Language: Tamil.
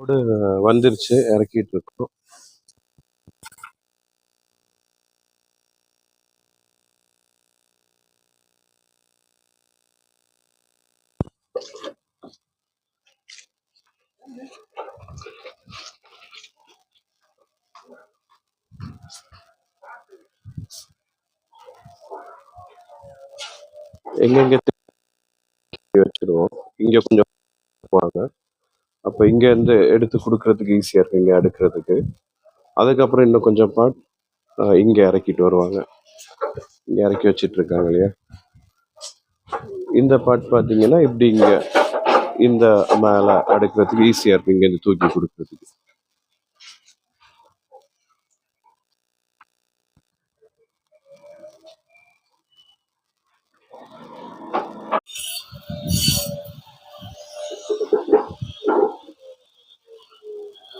லோடு வந்துருச்சு இறக்கிட்டு இருக்கோம். எங்கெங்க வச்சிருவோம் இங்க கொஞ்சம் வாங்க அப்போ இங்கேருந்து எடுத்து கொடுக்கறதுக்கு ஈஸியாக இருக்கும் இங்கே அடுக்கிறதுக்கு. அதுக்கப்புறம் இன்னும் கொஞ்சம் பாட் இங்கே இறக்கிட்டு வருவாங்க. இங்கே இறக்கி வச்சிட்டு இருக்காங்க இல்லையா? இந்த பாட் பார்த்தீங்கன்னா இப்படி இங்கே இந்த மேலே அடுக்கிறதுக்கு ஈஸியாக இருக்கும் இங்கேருந்து தூக்கி கொடுக்கறதுக்கு.